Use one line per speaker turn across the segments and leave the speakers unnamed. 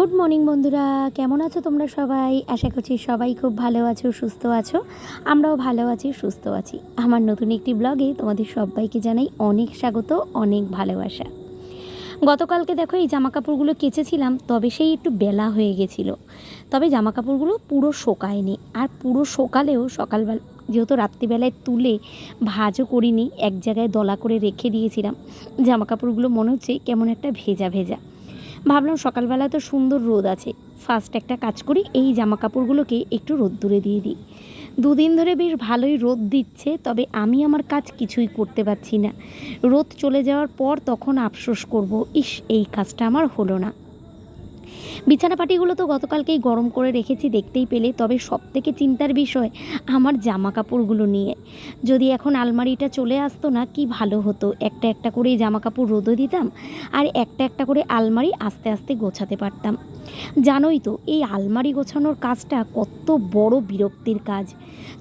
Good morning বন্ধুরা, কেমন আছো তোমরা সবাই? আশা করছি সবাই খুব ভালো আছো, সুস্থ আছো। আমরাও ভালো আছি, সুস্থ আছি। আমার নতুন একটি ব্লগে তোমাদের সবাইকে জানাই অনেক স্বাগত, অনেক ভালোবাসা। গতকালকে দেখো এই জামা কাপড়গুলো কেচেছিলাম, তবে সেই একটু বেলা হয়ে গেছিল। তবে জামা কাপড়গুলো পুরো শোকায়নি। আর পুরো শোকালেও সকালবেলা, যেহেতু রাত্রিবেলায় তুলে ভাজও করিনি, এক জায়গায় দলা করে রেখে দিয়েছিলাম জামা কাপড়গুলো মনে হচ্ছে কেমন একটা ভেজা ভেজা। ভাবলাম সকালবেলা তো সুন্দর রোদ আছে। ফার্স্ট একটা কাজ করি, এই জামা কাপড়গুলোকে একটু রোদ দূরে দিয়ে দিই। দুদিন ধরে বেশ ভালোই রোদ দিচ্ছে, তবে আমি আমার কাজ কিছুই করতে পারছি না। রোদ চলে যাওয়ার পর তখন আফসোস করব, ইস, এই কাজটা আমার হলো না। বিছানা পাটিগুলো তো গতকালকেই গরম করে রেখেছি দেখতেই পেলে। তবে সব থেকে চিন্তার বিষয় আমার জামা কাপড়গুলো নিয়ে। যদি এখন আলমারিটা চলে আসতো না, কি ভালো হতো? একটা একটা করে জামা কাপড় রোদও দিতাম আর একটা একটা করে আলমারি আস্তে আস্তে গোছাতে পারতাম। জানোই তো, এই আলমারি গোছানোর কাজটা কত বড় বিরক্তির কাজ।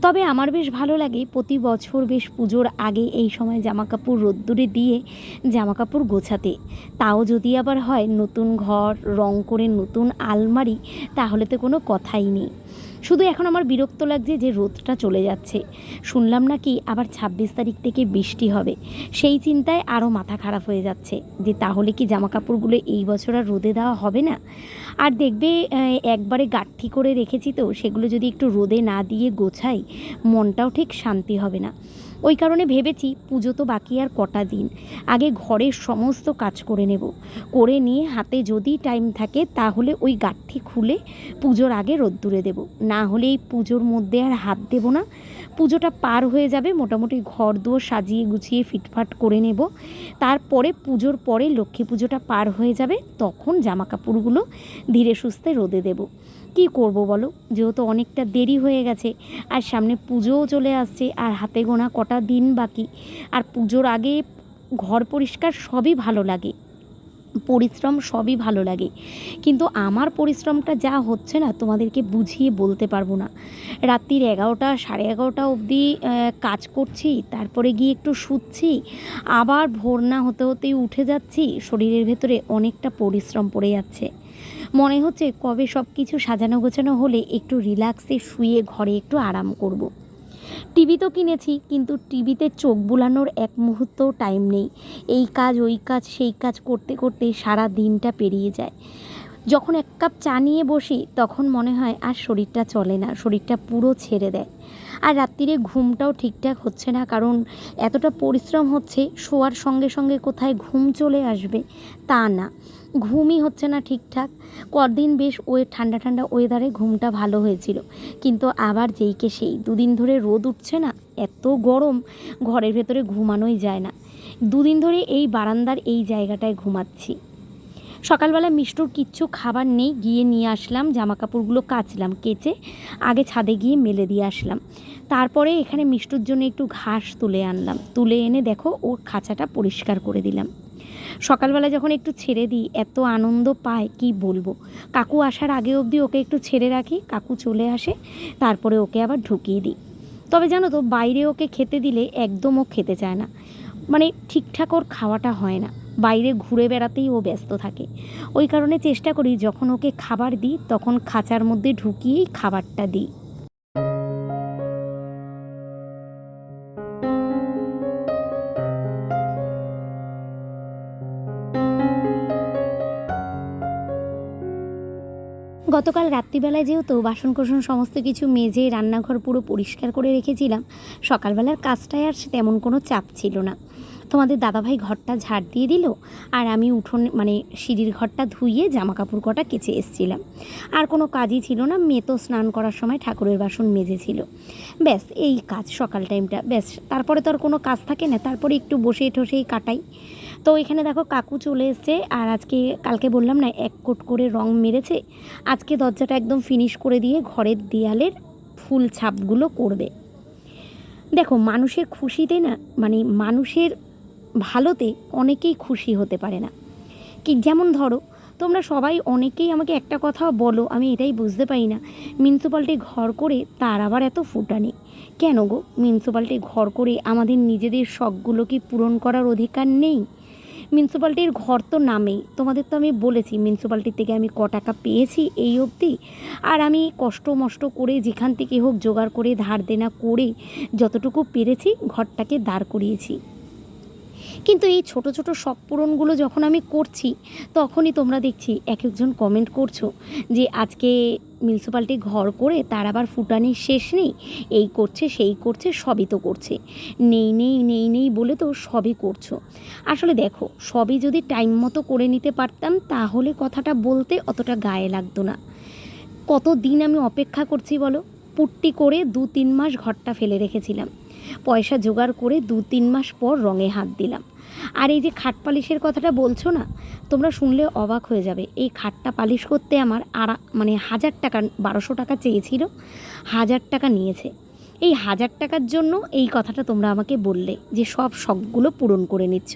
তবে আমার বেশ ভালো লাগে, প্রতি বছর বেশ পুজোর আগে এই সময় জামাকাপড় রোদ্দুরে দিয়ে জামাকাপড় গোছাতে। তাও যদি আবার হয় নতুন ঘর, রং করে নতুন আলমারি, তাহলে তো কোনো কথাই নেই। শুধু এখন আমার বিরক্ত লাগছে যে রোদটা চলে যাচ্ছে। শুনলাম নাকি আবার ছাব্বিশ তারিখ থেকে বৃষ্টি হবে। সেই চিন্তায় আরও মাথা খারাপ হয়ে যাচ্ছে। যে তাহলে কি জামা কাপড়গুলো এই বছর আর রোদে দেওয়া হবে না? আর দেখবে একবারে গাঠি করে রেখেছি তো, সেগুলো যদি একটু রোদে না দিয়ে গোছাই, মনটাও ঠিক শান্তি হবে না। ওই কারণে ভেবেছি পুজো তো বাকি আর কটা দিন। আগে ঘরের সমস্ত কাজ করে নেব। করে নিয়ে হাতে যদি টাইম থাকে তাহলে ওই গাঠি খুলে পুজোর আগে রোদ্দুরে দেব। না হলে এই পুজোর মধ্যে আর হাত দেব না। পুজোটা পার হয়ে যাবে, মোটামুটি ঘর দুয়ার সাজিয়ে গুছিয়ে ফিটফাট করে নেব। তারপরে পুজোর পরে লক্ষ্মী পুজোটা পার হয়ে যাবে, তখন জামা কাপড়গুলো ধীরে সুস্থে রোদে দেব। কি করব বলো? যেহেতু অনেকটা দেরি হয়ে গেছে, আর সামনে পুজোও চলে আসছে, আর হাতে গোনা কটা দিন বাকি। আর পুজোর আগে ঘর পরিষ্কার সবই ভালো লাগে। পরিশ্রম সবই ভালো লাগে। কিন্তু আমার পরিশ্রমটা যা হচ্ছে না, তোমাদেরকে বুঝিয়ে বলতে পারব না। রাত্রির এগারোটা, সাড়ে এগারোটা অবধি কাজ করছি, তারপরে গিয়ে একটু শুচ্ছি, আবার ভোর না হতে হতেই উঠে যাচ্ছি, শরীরের ভেতরে অনেকটা পরিশ্রম পড়ে যাচ্ছে। মনে হচ্ছে কবে সব কিছু সাজানো গোছানো হলে একটু রিল্যাক্সে শুয়ে ঘরে একটু আরাম করব। টিভি তো কিনেছি, কিন্তু টিভিতে চোখ বুলানোর এক মুহূর্তও টাইম নেই। এই কাজ, ওই কাজ, সেই কাজ করতে করতে সারা দিনটা পেরিয়ে যায়। যখন এক কাপ চা নিয়ে বসি, তখন মনে হয় আর শরীরটা চলে না, শরীরটা পুরো ছেড়ে দেয়। আর রাত্রিরে ঘুমটাও ঠিকঠাক হচ্ছে না, কারণ এতটা পরিশ্রম হচ্ছে, শোয়ার সঙ্গে সঙ্গে কোথায় ঘুম চলে আসবে তা না। ঘুমই হচ্ছে না ঠিকঠাক। কদিন বেশ ওয়ে ঠান্ডা ঠান্ডা ওয়েদারে ঘুমটা ভালো হয়েছিল। কিন্তু আবার যেইকে সেই। দুদিন ধরে রোদ উঠছে না, এত গরম, ঘরের ভেতরে ঘুমানোই যায় না। দুদিন ধরে এই বারান্দার এই জায়গাটায় ঘুমাচ্ছি। সকালবেলা মিষ্টুর কিচ্ছু খাবার নেই, গিয়ে নিয়ে আসলাম জামা কাপড়গুলো কাচলাম, কেচে আগে ছাদে গিয়ে মেলে দিয়ে আসলাম। তারপরে এখানে মিষ্টুর জন্য একটু ঘাস তুলে আনলাম। তুলে এনে দেখো, ওর খাঁচাটা পরিষ্কার করে দিলাম। সকালবেলা যখন একটু ছেড়ে দিই, এত আনন্দ পায়, কি বলব? কাকু আসার আগে অবধি ওকে একটু ছেড়ে রাখি, কাকু চলে আসে, তারপরে ওকে আবার ঢুকিয়ে দিই। তবে জানো তো, বাইরে ওকে খেতে দিলে একদম ও খেতে চায় না। মানে ঠিকঠাক ওর খাওয়াটা হয় না। বাইরে ঘুরে বেড়াতেই ও ব্যস্ত থাকে। ওই কারণে চেষ্টা করি, যখন ওকে খাবার দিই, তখন খাঁচার মধ্যে ঢুকিয়েই খাবারটা দিই। গতকাল রাত্রিবেলায় যেহেতু বাসন কোসন সমস্ত কিছু মেজে রান্নাঘর পুরো পরিষ্কার করে রেখেছিলাম, সকালবেলার কাজটায় আর তেমন কোনো চাপ ছিল না। তোমাদের দাদাভাই ঘরটা ঝাড় দিয়ে দিল আর আমি উঠোন মানে সিঁড়ির ঘরটা ধুইয়ে জামা কাপড় কটা কেচে এসছিলাম। আর কোনো কাজই ছিল না, মেয়ে তো স্নান করার সময় ঠাকুরের বাসন মেজেছিল। ব্যাস, এই কাজ সকাল টাইমটা ব্যাস, তারপরে তো আর কোনো কাজ থাকে না, তারপরে একটু বসে ঠসেই কাটাই। তো এখানে দেখো কাকু চলে এসছে আর আজকে কালকে বললাম না, এক কোট করে রং মেরেছে। আজকে দরজাটা একদম ফিনিশ করে দিয়ে ঘরের দেয়ালের ফুল ছাপগুলো করবে। দেখো, মানুষের খুশিতে না মানে মানুষের ভালোতে অনেকেই খুশি হতে পারে না। কি, যেমন ধরো, তোমরা সবাই অনেকেই আমাকে একটা কথা বলো, আমি এটাই বুঝতে পারি না। মিউনিসিপ্যালিটি ঘর করে তার আবার এত ফুটানি। কেন গো? মিউনিসিপ্যালিটি ঘর করে আমাদের নিজেদের শখগুলো কি পূরণ করার অধিকার নেই? মিউনিসিপ্যালিটির ঘর তো নামেই। তোমাদের তো আমি বলেছি, মিউনিসিপ্যালিটির থেকে আমি ক টাকা পেয়েছি এই অবধি। আর আমি কষ্ট মষ্ট করে যেখান থেকে হোক জোগাড় করে, ধার দেনা করে যতটুকু পেরেছি, ঘরটাকে দাঁড় করিয়েছি। কিন্তু এই ছোট ছোট শখ পূরণগুলো যখন আমি করছি, তখনই তোমরা দেখছি এক একজন কমেন্ট করছ যে আজকে মিউনিসিপ্যালিটি ঘর করে তার আবার ফুটানির শেষ নেই, এই করছে, সেই করছে, সবই তো করছে। নেই নেই নেই নেই বলে তো সবই করছ। আসলে দেখো, সবই যদি টাইম মতো করে নিতে পারতাম, তাহলে কথাটা বলতে অতটা গায়ে লাগতো না। কত দিন আমি অপেক্ষা করছি বলো? পুট্টি করে দু তিন মাস ঘরটা ফেলে রেখেছিলাম। পয়সা জোগাড় করে দু তিন মাস পর রঙে হাত দিলাম। আর এই যে খাট পালিশের কথাটা বলছো না, তোমরা শুনলে অবাক হয়ে যাবে। এই খাটটা পালিশ করতে আমার আড়া মানে হাজার টাকা, বারোশো টাকা চেয়েছিল, হাজার টাকা নিয়েছে। এই হাজার টাকার জন্য এই কথাটা তোমরা আমাকে বললে যে সব শখগুলো পূরণ করে নিচ্ছ।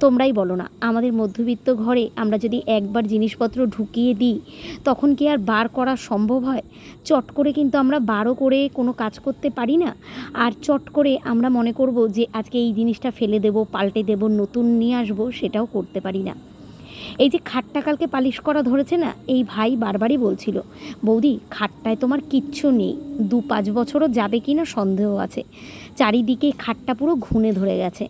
তোমরাই বলো না, আমাদের মধ্যবিত্ত ঘরে আমরা যদি একবার জিনিসপত্র ঢুকিয়ে দিই, তখন কি আর বার করা সম্ভব হয়? চট করে কিন্তু আমরা বারও করে কোনো কাজ করতে পারি না। আর চট করে আমরা মনে করব যে, আজকে এই জিনিসটা ফেলে দেব, পাল্টে দেব, নতুন নিয়ে আসব, সেটাও করতে পারি না। এই যে খাটটা কালকে পালিশ করা ধরেছে না, এই ভাই বারবারই বলছিল, বৌদি, খাটটায় তোমার কিচ্ছু নেই দু পাঁচ বছরও যাবে কি না সন্দেহ আছে। চারিদিকে খাটটা পুরো ঘুনে ধরে গেছে।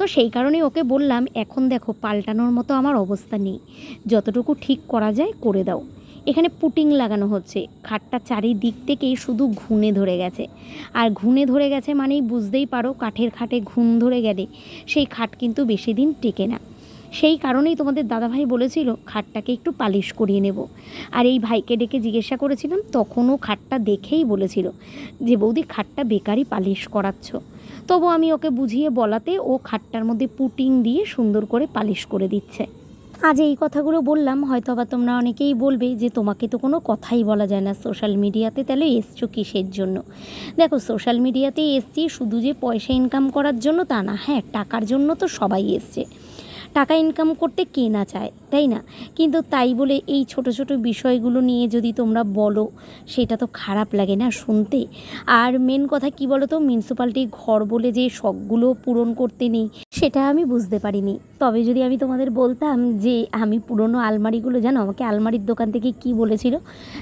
তো সেই কারণেই ওকে বললাম, এখন দেখো, পাল্টানোর মতো আমার অবস্থা নেই। যতটুকু ঠিক করা যায় করে দাও। এখানে পুটিং লাগানো হচ্ছে। খাটটা চারিদিক থেকেই শুধু ঘুনে ধরে গেছে। আর ঘুনে ধরে গেছে মানেই বুঝতেই পারো, কাঠের খাটে ঘুম ধরে গেলে সেই খাট কিন্তু বেশি দিন টেকে না। সেই কারণেই তোমাদের দাদাভাই বলেছিল, খাটটাকে একটু পালিশ করিয়ে নেব। আর এই ভাইকে ডেকে জিজ্ঞাসা করেছিলাম, তখনও খাটটা দেখেই বলেছিল যে, বৌদি, খাটটা বেকারই পালিশ করাচ্ছ। তবু আমি ওকে বুঝিয়ে বলাতে ও খাটটার মধ্যে পুটিং দিয়ে সুন্দর করে পালিশ করে দিচ্ছে। আজ এই কথাগুলো বললাম হয়তো আবার তোমরা অনেকেই বলবে যে, তোমাকে তো কোনো কথাই বলা যায় না, সোশ্যাল মিডিয়াতে তাহলে এসছো কিসের জন্য? দেখো, সোশ্যাল মিডিয়াতে এসছি, শুধু যে পয়সা ইনকাম করার জন্য তা না হ্যাঁ টাকার জন্য তো সবাই এসছে। টাকা ইনকাম করতে কে না চায়, তাই না? কিন্তু তাই বলে এই ছোট ছোট বিষয়গুলো নিয়ে যদি তোমরা বলো, সেটা তো খারাপ লাগে না শুনতে? আর মেন কথা কি বলো তো মিউনিসিপ্যালিটি ঘর বলে যে শখগুলো পূরণ করতে নেই। সেটা আমি বুঝতে পারিনি। তবে যদি আমি তোমাদের বলতাম যে আমি পুরনো আলমারিগুলো, জানো আমাকে আলমারির দোকান থেকে কি বলেছিল?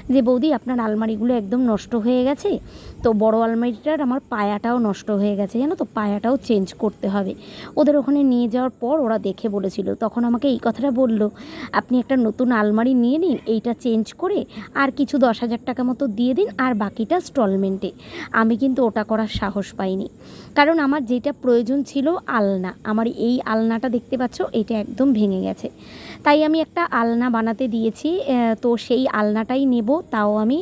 যে বৌদি, আপনার আলমারিগুলো একদম নষ্ট হয়ে গেছে, তো বড় আলমারিটার আমার পায়াটাও নষ্ট হয়ে গেছে, জানো তো, পায়াটাও চেঞ্জ করতে হবে। ওদের ওখানে নিয়ে যাওয়ার পর ওরা দেখে বলেছিল। তখন আমাকে এই কথাটা বলল, আপনি একটা নতুন আলমারি নিয়ে নিন, এইটা চেঞ্জ করে আর কিছু দশ হাজার টাকা মতো দিয়ে দিন, আর বাকিটা স্টলমেন্টে আমি কিন্তু ওটা করার সাহস পাইনি। কারণ আমার যেটা প্রয়োজন ছিল আলনা। আমার এই আলনাটা দেখতে পাচ্ছ, এটা একদম ভেঙে গেছে। তাই আমি একটা আলনা বানাতে দিয়েছি তো সেই আলনাটাই নেব, তাও আমি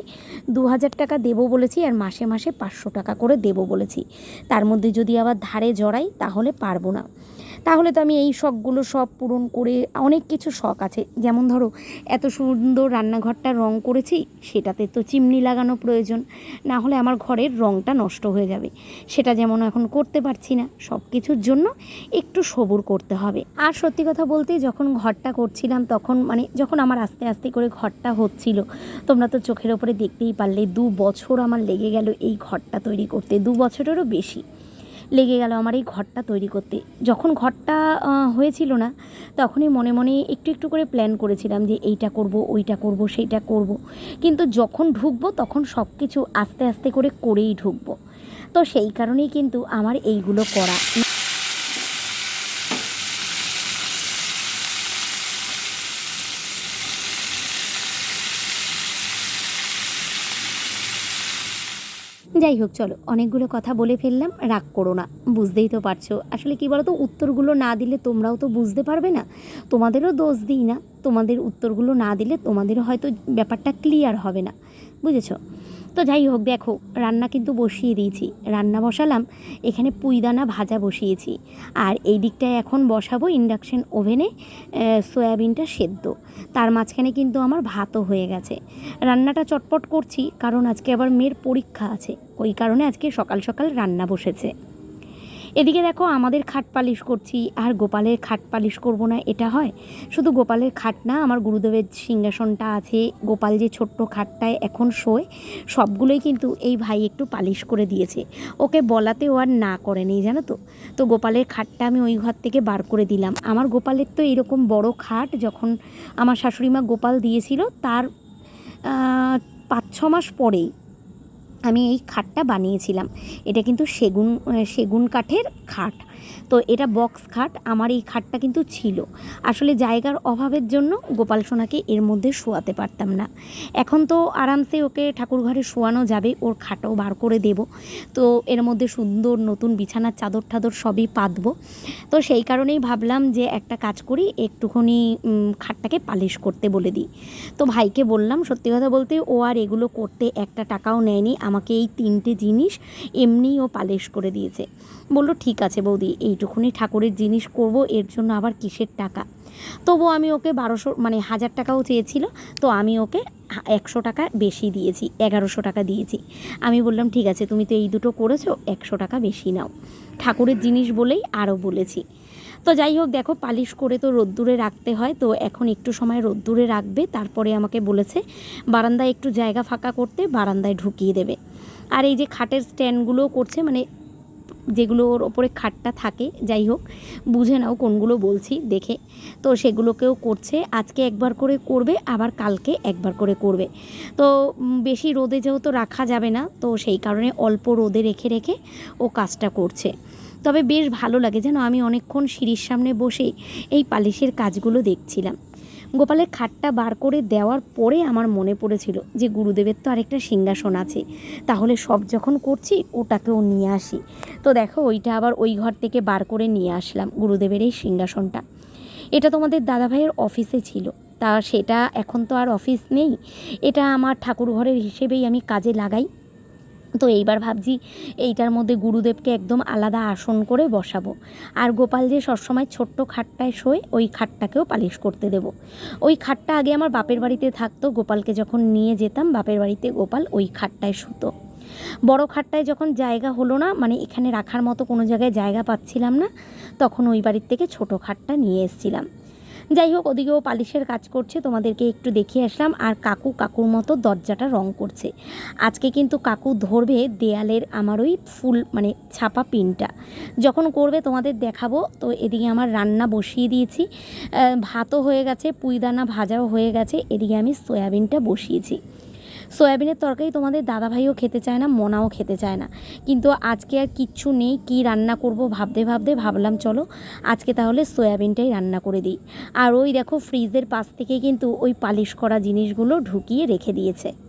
দু হাজার টাকা দেবো বলেছি আর মাসে মাসে পাঁচশো টাকা করে দেবো বলেছি। তার মধ্যে যদি আবার ধারে জড়াই, তাহলে পারব না। তাহলে তো আমি এই শখগুলো সব পূরণ করে অনেক কিছু শখ আছে। যেমন ধরো, এত সুন্দর রান্নাঘরটা রং করেছি, সেটাতে তো চিমনি লাগানো প্রয়োজন। না হলে আমার ঘরের রংটা নষ্ট হয়ে যাবে। সেটা যেমন এখন করতে পারছি না, সব কিছুর জন্য একটু সবুর করতে হবে। আর সত্যি কথা বলতে, যখন ঘরটা করছিলাম তখন মানে যখন আমার আস্তে আস্তে করে ঘরটা হচ্ছিল, তোমরা তো চোখের ওপরে দেখতেই পারলে, দু বছর আমার লেগে গেল এই ঘরটা তৈরি করতে, দু বছরেরও বেশি। লেগে গেল আমার এই ঘরটা তৈরি করতে। যখন ঘরটা হয়েছিল না, তখনই মনে মনে একটু একটু করে প্ল্যান করেছিলাম যে এইটা করব, ওইটা করব, সেইটা করব। কিন্তু যখন ঢুকবো, তখন সব কিছু আস্তে আস্তে করে করেই ঢুকবো। তো সেই কারণেই কিন্তু আমার এইগুলো করা যাই হোক, চলো, অনেকগুলো কথা বলে ফেললাম, রাগ করো না, বুঝতেই তো পারছ। আসলে কি বলো তো উত্তরগুলো না দিলে তোমরাও তো বুঝতে পারবে না। তোমাদেরও দোষ দিই না, তোমাদের উত্তরগুলো না দিলে তোমাদেরও হয়তো ব্যাপারটা ক্লিয়ার হবে না, বুঝেছ? তো যাই হোক, দেখো, রান্না কিন্তু বসিয়ে দিয়েছি। রান্না বসালাম, এখানে পুইদানা ভাজা বসিয়েছি। আর এই দিকটায় এখন বসাবো ইন্ডাকশান ওভেনে সয়াবিনটা সেদ্ধ। তার মাঝখানে কিন্তু আমার ভাতও হয়ে গেছে। রান্নাটা চটপট করছি, কারণ আজকে আবার মেয়ের পরীক্ষা আছে। ওই কারণে আজকে সকাল সকাল রান্না বসেছে। এদিকে দেখো আমাদের খাট পালিশ করছি, আর গোপালের খাট পালিশ করব না, এটা হয়? শুধু গোপালের খাট না, আমার গুরুদেবের সিংহাসনটা আছে। গোপাল যে ছোট্ট খাটটায় এখন শোয়, সবগুলোই কিন্তু এই ভাই একটু পালিশ করে দিয়েছে। ওকে বলাতেও আর না করেনি জানো তো? তো গোপালের খাটটা আমি ওই ঘর থেকে বার করে দিলাম। আমার গোপালের তো এরকম বড় খাট যখন আমার শাশুড়ি মা গোপাল দিয়েছিল, তার পাঁচ ছ মাস পরেই আমি এই খাটটা বানিয়েছিলাম। এটা কিন্তু সেগুন সেগুন কাঠের খাট। তো এটা বক্স খাট, আমার এই খাটটা কিন্তু ছিল। আসলে জায়গার অভাবের জন্য গোপাল সোনাকে এর মধ্যে শোয়াতে পারতাম না। এখন তো আরামসে ওকে ঠাকুর ঘরে শোয়ানো যাবে, ওর খাটও বার করে দেব। তো এর মধ্যে সুন্দর নতুন বিছানার চাদর টাদর সবই পাতবো। তো সেই কারণেই ভাবলাম যে একটা কাজ করি, একটুখানি খাটটাকে পালিশ করতে বলে দিই। তো ভাইকে বললাম, সত্যি কথা বলতে ও আর এগুলো করতে একটা টাকাও নেয়নি, আমাকে এই তিনটে জিনিস এমনি ও পালিশ করে দিয়েছে। বলল, ঠিক আছে বৌদি, এইটুকুনি ঠাকুরের জিনিস করব, এর জন্য আবার কিসের টাকা? তবু আমি ওকে বারোশো মানে হাজার টাকাও চেয়েছিল, তো আমি ওকে একশো টাকা বেশি দিয়েছি, এগারোশো টাকা দিয়েছি। আমি বললাম, ঠিক আছে, তুমি তো এই দুটো করেছ, একশো টাকা বেশি নাও। ঠাকুরের জিনিস বলেই আরও বলেছি। তো যাই হোক, দেখো, পালিশ করে তো রোদ্দুরে রাখতে হয়, তো এখন একটু সময় রোদ্দুরে রাখবে, তারপরে আমাকে বলেছে, বারান্দায় একটু জায়গা ফাঁকা করতে বারান্দায় ঢুকিয়ে দেবে। আর এই যে খাটের স্ট্যান্ডগুলোও করছে মানে যেগুলোর ওপরে খাটটা থাকে, যাই হোক, বুঝে নাও কোনগুলো বলছি দেখে। তো সেগুলোকেও করছে, আজকে একবার করে করবে, আবার কালকে একবার করে করবে। তো বেশি রোদে যেহেতু রাখা যাবে না, তো সেই কারণে অল্প রোদে রেখে রেখে ও কাজটা করছে। তবে বেশ ভালো লাগে, যেন আমি অনেকক্ষণ সিঁড়ির সামনে বসে এই পালিশের কাজগুলো দেখছিলাম। গোপালের খাটটা বার করে দেওয়ার পরে আমার মনে পড়েছিল যে গুরুদেবের তো আরেকটা সিংহাসন আছে। তাহলে সব যখন করছি, ওটাকেও নিয়ে আসি। তো দেখো, ওইটা আবার ওই ঘর থেকে বার করে নিয়ে আসলাম গুরুদেবের এই সিংহাসনটা। এটা তোমাদের দাদাভাইয়ের অফিসে ছিল। তা সেটা এখন তো আর অফিস নেই। এটা আমার ঠাকুর ঘরের হিসেবেই আমি কাজে লাগাই। তো এইবার ভাবছি এইটার মধ্যে গুরুদেবকে একদম আলাদা আসন করে বসাবো। আর গোপাল যে সবসময় ছোট্ট খাটটায় শোয়, ওই খাটটাকেও পালিশ করতে দেব। ওই খাটটা আগে আমার বাপের বাড়িতে থাকতো, গোপালকে যখন নিয়ে যেতাম, বাপের বাড়িতে গোপাল ওই খাটটায় শুতো। বড় খাটটায় যখন জায়গা হলো না মানে এখানে রাখার মতো কোনো জায়গায় জায়গা পাচ্ছিলাম না, তখন ওই বাড়ির থেকে ছোট খাটটা নিয়ে এসেছিলাম। যাই হোক ওদিকেও পালিশের কাজ করছে, তোমাদেরকে একটু দেখিয়ে আসলাম। আর কাকু কাকুর মতো দরজাটা রং করছে। আজকে কিন্তু কাকু ধরবে দেয়ালের আমার ওই ফুল মানে ছাপা পিনটা। যখন করবে তোমাদের দেখাবো। তো এদিকে আমার রান্না বসিয়ে দিয়েছি। ভাতও হয়ে গেছে, পুইদানা ভাজাও হয়ে গেছে। এদিকে আমি সয়াবিনটা বসিয়েছি। সয়াবিনের তরকারি তোমাদের দাদাভাইও খেতে চায় না, মোনাও খেতে চায় না। কিন্তু আজকে আর কিচ্ছু নেই, কি রান্না করব ভাবতে ভাবতে ভাবলাম, চলো আজকে তাহলে সয়াবিনটাই রান্না করে দিই। আর ওই দেখো ফ্রিজের পাশ থেকে কিন্তু ওই পালিশ করা জিনিসগুলো ঢুকিয়ে রেখে দিয়েছে।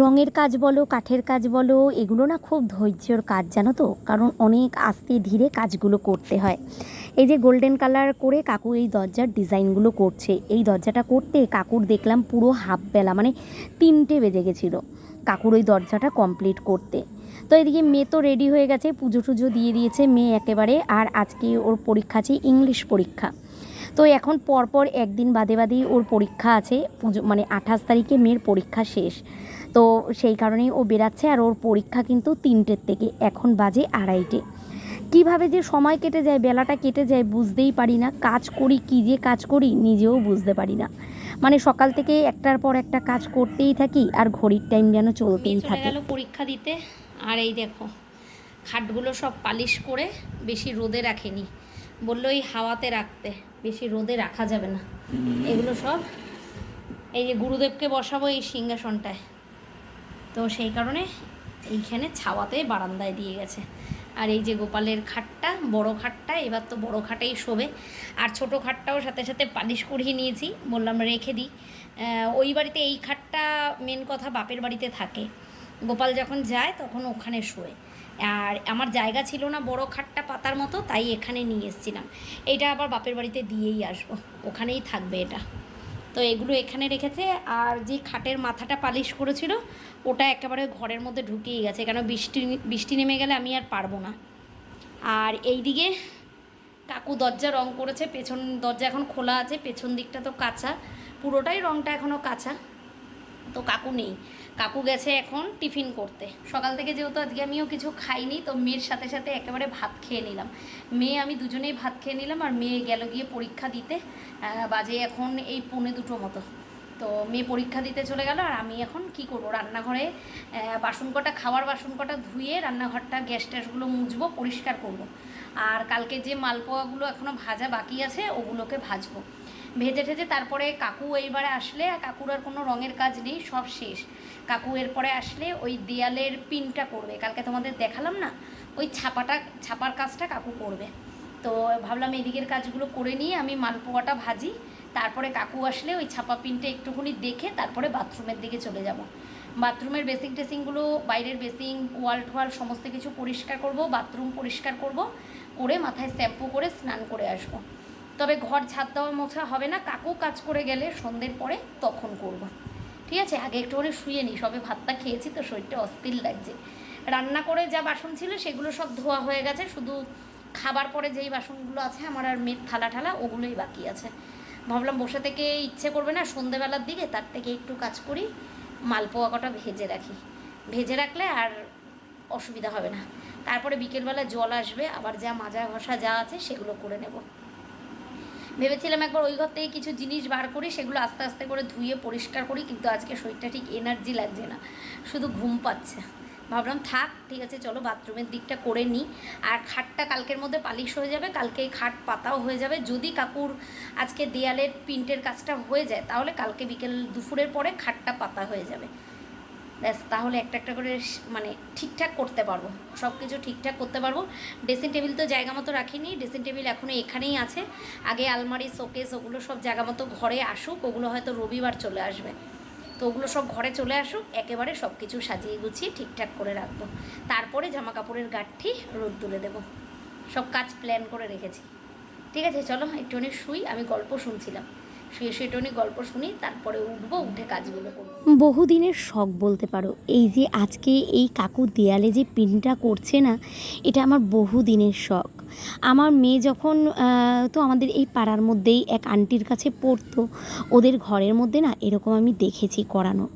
রঙের কাজ বলো, কাঠের কাজ বলো, এগুলো না খুব ধৈর্যর কাজ, জানো তো? কারণ অনেক আস্তে ধীরে কাজগুলো করতে হয়। এই যে গোল্ডেন কালার করে কাকু এই দরজার ডিজাইনগুলো করছে, এই দরজাটা করতে কাকুর দেখলাম পুরো হাফ বেলা মানে তিনটে বেজে গেছিল কাকুর ওই দরজাটা কমপ্লিট করতে। তো এদিকে মেয়ে তো রেডি হয়ে গেছে, পুজো টুজো দিয়ে দিয়েছে মেয়ে একেবারে, আর আজকে ওর পরীক্ষা আছে ইংলিশ পরীক্ষা। তো এখন পরপর একদিন বাদে বাদেই ওর পরীক্ষা আছে, পুজো মানে আঠাশ তারিখে মেয়ের পরীক্ষা শেষ। তো সেই কারণেই ও বেরাচ্ছে আর ওর পরীক্ষা কিন্তু তিনটের থেকে এখন বাজে আড়াইটে। কীভাবে যে সময় কেটে যায় বেলাটা কেটে যায় বুঝতেই পারি না কাজ করি কী যে কাজ করি নিজেও বুঝতে পারি না। মানে সকাল থেকে একটার পর একটা কাজ করতেই থাকি আর ঘড়ির টাইম যেন চলতেই থাকে। গেল পরীক্ষা দিতে আর এই দেখো খাটগুলো সব পালিশ করে বেশি রোদে রাখেনি। বলল এই হাওয়াতে রাখতে বেশি রোদে রাখা যাবে না। এগুলো সব এই যে গুরুদেবকে বসাবো এই সিংহাসনটায়। তো সেই কারণে এইখানে ছাওয়াতে বারান্দায় দিয়ে গেছে। আর এই যে গোপালের খাটটা, বড় খাটটা, এবার তো বড় খাটেই শোবে। আর ছোট খাটটাও সাথে সাথে পালিশ করিয়ে নিয়েছি, বললাম রেখে দিই। ওই বাড়িতে এই খাটটা মেন কথা বাপের বাড়িতে থাকে। গোপাল যখন যায় তখন ওখানে শোয়। আর আমার জায়গা ছিল না বড় খাটটা পাতার মতো, তাই এখানে নিয়ে এসেছিলাম। এইটা আবার বাপের বাড়িতে দিয়েই আসব। ওখানেই থাকবে এটা। তো এগুলো এখানে রেখেছে আর যে খাটের মাথাটা পালিশ করেছিল, ওটা একেবারে ঘরের মধ্যে ঢুকিয়ে গেছে। কেন বৃষ্টি বৃষ্টি নেমে গেলে আমি আর পারব না। আর এই দিকে কাকু দরজা রং করেছে, পেছন দরজা এখন খোলা আছে, পেছন দিকটা তো কাঁচা। পুরোটাই রংটা এখনও কাঁচা। তো কাকু নেই। কাকু গেছে এখন টিফিন করতে। সকাল থেকে যেহেতু আজকে আমিও কিছু খাইনি, তো মেয়ের সাথে সাথে একেবারে ভাত খেয়ে নিলাম। মেয়ে, আমি দুজনেই ভাত খেয়ে নিলাম আর মেয়ে গেল গিয়ে পরীক্ষা দিতে বাজে এখন এই পৌনে দুটো মতো। তো মেয়ে পরীক্ষা দিতে চলে গেল আর আমি এখন কি করব? রান্নাঘরে বাসন কটা, খাওয়ার বাসন কটা ধুয়ে রান্নাঘরটা গ্যাস ট্যাসগুলো মুছবো, পরিষ্কার করব। আর কালকে যে মালপোয়াগুলো এখনও ভাজা বাকি আছে, ওগুলোকে ভাজবো। ভেজে ঠেজে তারপরে কাকু এইবারে আসলে, আর কাকুর আর কোনো রঙের কাজ নেই, সব শেষ। কাকু এরপরে আসলে ওই দেয়ালের পিনটা করবে। কালকে তোমাদের দেখালাম না? ওই ছাপাটা, ছাপার কাজটা কাকু করবে। তো ভাবলাম এদিকের কাজগুলো করে নিয়ে আমি মালপোয়াটা ভাজি। তারপরে কাকু আসলে ওই ছাপা পিনটা একটুখানি দেখে তারপরে বাথরুমের দিকে চলে যাব। বাথরুমের বেসিং টেসিংগুলো, বাইরের বেসিং, ওয়াল টোয়াল সমস্ত কিছু পরিষ্কার করব, বাথরুম পরিষ্কার করব, করে মাথায় শ্যাম্পু করে স্নান করে আসব। তবে ঘর ছাদ দেওয়া মোছা হবে না। কাকু কাজ করে গেলে সন্ধ্যের পরে তখন করব। ঠিক আছে? আগে একটু একটুখানি শুয়ে নিই সবে ভাতটা খেয়েছি তো শরীরটা অস্থির লাগছে। রান্না করে যা বাসন ছিল সেগুলো সব ধোয়া হয়ে গেছে। শুধু খাবার পরে যেই বাসনগুলো আছে, আমার আর মেয়ের থালা ঠালা ওগুলোই বাকি আছে। ভাবলাম বসে থেকে ইচ্ছে করবে না, সন্ধেবেলার দিকে তার থেকে একটু কাজ করি মালপোয়া কটা ভেজে রাখি। ভেজে রাখলে আর অসুবিধা হবে না। তারপরে বিকেলবেলা জল আসবে, আবার যা মাজা ঘষা যা আছে সেগুলো করে নেব। ভেবেছিলাম একবার ওই ঘর থেকে কিছু জিনিস বার করি, সেগুলো আস্তে আস্তে করে ধুয়ে পরিষ্কার করি, কিন্তু আজকে শরীরটা ঠিক এনার্জি লাগছে না, শুধু ঘুম পাচ্ছে। ভাবলাম থাক, ঠিক আছে, চলো বাথরুমের দিকটা করে নিই। আর খাটটা কালকের মধ্যে পালিশ হয়ে যাবে, কালকে খাট পাতাও হয়ে যাবে। যদি কাকুর আজকে দেয়ালের প্রিন্টের কাজটা হয়ে যায়, তাহলে কালকে বিকেল দুপুরের পরে খাটটা পাতা হয়ে যাবে। ব্যাস, তাহলে একটা একটা করে মানে ঠিকঠাক করতে পারব। সব কিছু ঠিকঠাক করতে পারব। ড্রেসিং টেবিল তো জায়গা মতো রাখিনি। ড্রেসিং টেবিল এখনও এখানেই আছে। আগে আলমারি, শোকেস, ওগুলো সব জায়গা মতো ঘরে আসুক। ওগুলো হয়তো রবিবার চলে আসবে। তো ওগুলো সব ঘরে চলে আসুক। একেবারে সব কিছু সাজিয়ে গুছিয়ে ঠিকঠাক করে রাখব। তারপরে জামা কাপড়ের গাঠটি রোদ তুলে দেবো। সব কাজ প্ল্যান করে রেখেছি। ঠিক আছে, চলো, একটুখানি শুই। আমি গল্প শুনছিলাম। গল্প শুনি, তারপরে উঠবো, উঠে কাজগুলো করব। বহুদিনের শখ বলতে পারো, এই যে আজকে এই কাকু দেয়ালে যে পিনটা করছে না, এটা আমার বহুদিনের শখ। আমার মেয়ে যখন তো আমাদের এই পাড়ার মধ্যেই এক আন্টির কাছে পড়তো, ওদের ঘরের মধ্যে না এরকম আমি দেখেছি করানো।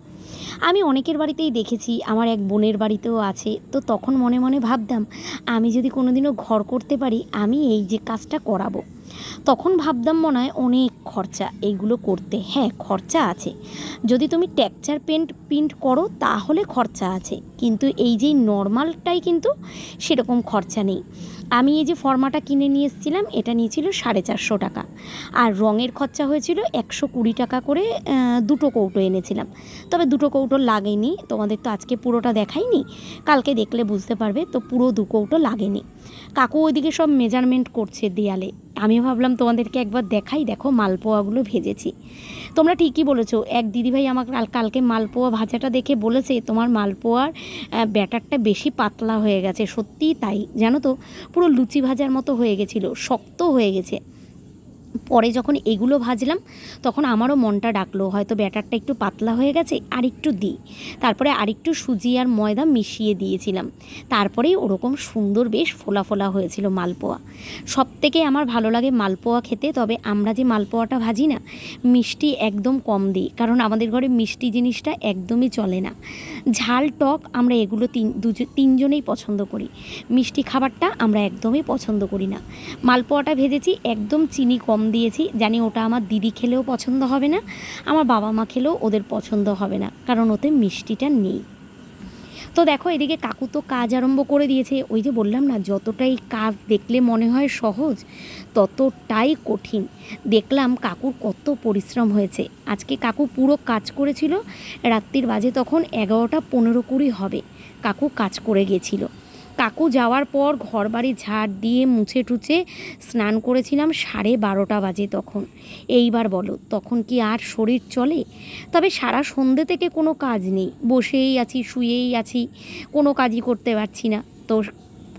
আমি অনেকের বাড়িতেই দেখেছি, আমার এক বোনের বাড়িতেও আছে, তো তখন মনে মনে ভাবতাম, আমি যদি কোনোদিনও ঘর করতে পারি, আমি এই যে কাজটা করাবো। তখন ভাবতাম মনে হয় অনেক খরচা। এইগুলো করতে হ্যাঁ খরচা আছে। যদি তুমি টেক্সচার পেন্ট প্রিন্ট করো, তাহলে খরচা আছে। কিন্তু এই যে নর্মালটাই কিন্তু সেরকম খরচা নেই। আমি এই যে ফর্মাটা কিনে নিয়ে এসেছিলাম, এটা নিয়েছিল সাড়ে চারশো টাকা। আর রঙের খরচা হয়েছিল একশো কুড়ি টাকা করে দুটো কৌটো এনেছিলাম। তবে দুটো কৌটো লাগেনি। তোমাদের তো আজকে পুরোটা দেখাইনি। কালকে দেখলে বুঝতে পারবে, তো পুরো দু কৌটো লাগেনি। কাকু ওইদিকে সব মেজারমেন্ট করছে দেয়ালে। আমি ভাবলাম তোমাদেরকে একবার দেখাই, দেখো মালপোয়াগুলো ভেজেছি। তোমরা ঠিকই বলেছ, এক দিদিভাই আমাকে কালকে মালপোয়া ভাজাটা দেখে বলেছে, তোমার মালপোয়ার ব্যাটারটা বেশি পাতলা হয়ে গেছে, সত্যিই তাই। জানো তো, পুরো লুচি ভাজার মতো হয়ে গেছিল, শক্ত হয়ে গেছে। পরে যখন এগুলো ভাজলাম, তখন আমারও মনটা ডাকলো, হয়তো ব্যাটারটা একটু পাতলা হয়ে গেছে, আর একটু দিই তারপরে আরেকটু সুজি আর ময়দা মিশিয়ে দিয়েছিলাম। তারপরেই ওরকম সুন্দর বেশ ফোলা ফোলা হয়েছিল মালপোয়া। সব থেকে আমার ভালো লাগে মালপোয়া খেতে, তবে আমরা যে মালপোয়াটা ভাজি না, মিষ্টি একদম কম দিই, কারণ আমাদের ঘরে মিষ্টি জিনিসটা একদমই চলে না। ঝাল, টক আমরা এগুলো তিন তিনজনেই পছন্দ করি। মিষ্টি খাবারটা আমরা একদমই পছন্দ করি না। মালপোয়াটা ভেজেছি, একদম চিনি কম দিয়েছি। জানি ওটা আমার দিদি খেলেও পছন্দ হবে না, আমার বাবা মা খেলেও ওদের পছন্দ হবে না, কারণ ওতে মিষ্টিটা নেই। তো দেখো, এদিকে কাকু তো কাজ আরম্ভ করে দিয়েছে। ওই যে বললাম না, যতটাই কাজ দেখলে মনে হয় সহজ, ততটাই কঠিন। দেখলাম কাকুর কত পরিশ্রম হয়েছে। আজকে কাকু পুরো কাজ করেছিল, রাত্রির বাজে তখন এগারোটা পনেরো কুড়ি হবে। কাকু কাজ করে গেছিল। কাকু যাওয়ার পর ঘর বাড়ি ঝাড় দিয়ে মুছে টুছে স্নান করেছিলাম সাড়ে বারোটা বাজে তখন। এইবার বলো, তখন কি আর শরীর চলে? তবে সারা সন্ধে থেকে কোনো কাজ নেই। বসেই আছি, শুয়েই আছি, কোনো কাজই করতে পারছি না। তো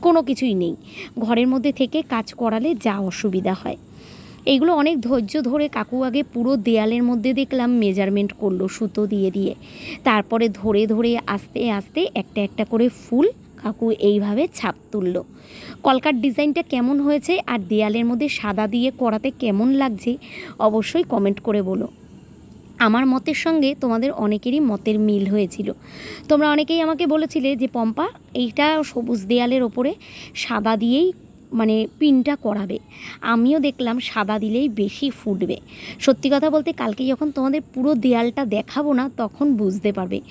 কোনো কিছুই নেই। ঘরের মধ্যে থেকে কাজ করালে যা অসুবিধা হয়। এইগুলো অনেক ধৈর্য ধরে কাকু আগে পুরো দেয়ালের মধ্যে দেখলাম, মেজারমেন্ট করল সুতো দিয়ে দিয়ে। তারপরে ধরে ধরে আস্তে আস্তে একটা একটা করে ফুল কাকু এইভাবে ছাপ তুললো। কলকার ডিজাইনটা কেমন হয়েছে আর দেয়ালের মধ্যে সাদা দিয়ে করাতে কেমন লাগছে, অবশ্যই কমেন্ট করে বলো। আমার মতের সঙ্গে তোমাদের অনেকেরই মতের মিল হয়েছিল। তোমরা অনেকেই আমাকে বলেছিলে যে, পম্পা, এইটা সবুজ দেয়ালের ওপরে সাদা দিয়েই মানে পিনটা করাবে। আমিও দেখলাম সাদা দিলেই বেশি ফুটবে। সত্যি কথা বলতে কালকে যখন তোমাদের পুরো দেয়ালটা দেখাবো না, তখন বুঝতে পারবে।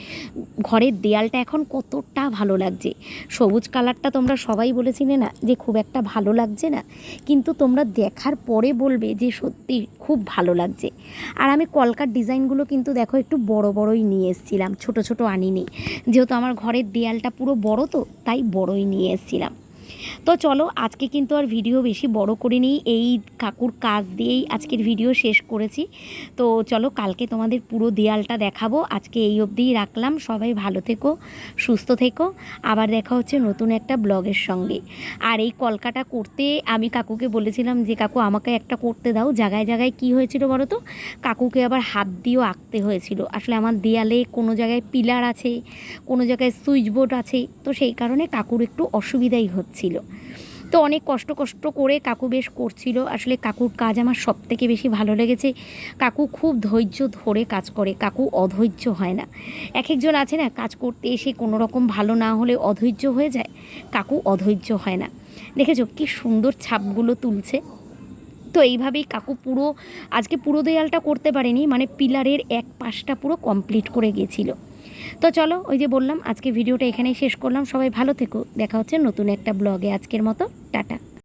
ঘরের দেয়ালটা এখন কতটা ভালো লাগছে। সবুজ কালারটা তোমরা সবাই বলেছিলে না যে খুব একটা ভালো লাগছে না? কিন্তু তোমরা দেখার পরে বলবে যে সত্যি খুব ভালো লাগছে। আর আমি কলকার ডিজাইনগুলো কিন্তু দেখো একটু বড় বড়ই নিয়ে এসেছিলাম, ছোট ছোট আনিনি যেহেতু আমার ঘরের দেয়ালটা পুরো বড় তো, তাই বড়ই নিয়ে এসেছিলাম। তো চলো, আজকে কিন্তু আর ভিডিও বেশি বড় করে নিই। এই কাকুর কাজ দিয়েই আজকের ভিডিও শেষ করেছি। তো চলো, কালকে তোমাদের পুরো দেয়ালটা দেখাবো। আজকে এই অবধিই রাখলাম। সবাই ভালো থেকো, সুস্থ থেকো। আবার দেখা হচ্ছে নতুন একটা ব্লগের সঙ্গে। আর এই কলকাটা করতে আমি কাকুকে বলেছিলাম যে, কাকু, আমাকে একটা করতে দাও। জায়গায় জায়গায় কি হয়েছিল বলো তো? কাকুকে আবার হাত দিয়েও আঁকতে হয়েছিল। আসলে আমার দেয়ালে কোনো জায়গায় পিলার আছে, কোনো জায়গায় সুইচ বোর্ড আছে। তো সেই কারণে কাকুর একটু অসুবিধাই হচ্ছিল। তো অনেক কষ্ট কষ্ট করে কাকু বেশ করছিল। আসলে কাকুর কাজ আমার সব থেকে বেশি ভালো লেগেছে। কাকু খুব ধৈর্য ধরে কাজ করে। কাকু অধৈর্য হয় না। এক একজন আছে না, কাজ করতে এসে কোনো রকম ভালো না হলে অধৈর্য হয়ে যায়। কাকু অধৈর্য হয় না। দেখেছ কি সুন্দর ছাপগুলো তুলছে। তো এইভাবেই কাকু পুরো, আজকে পুরো দেয়ালটা করতে পারেনি মানে পিলারের এক পাশটা পুরো কমপ্লিট করে গেছিল। তো চলো, ওই যে বললাম, আজকে ভিডিওটা এখানেই শেষ করলাম। সবাই ভালো থেকো। দেখা হচ্ছে নতুন একটা ব্লগে। আজকের মতো, টাটা।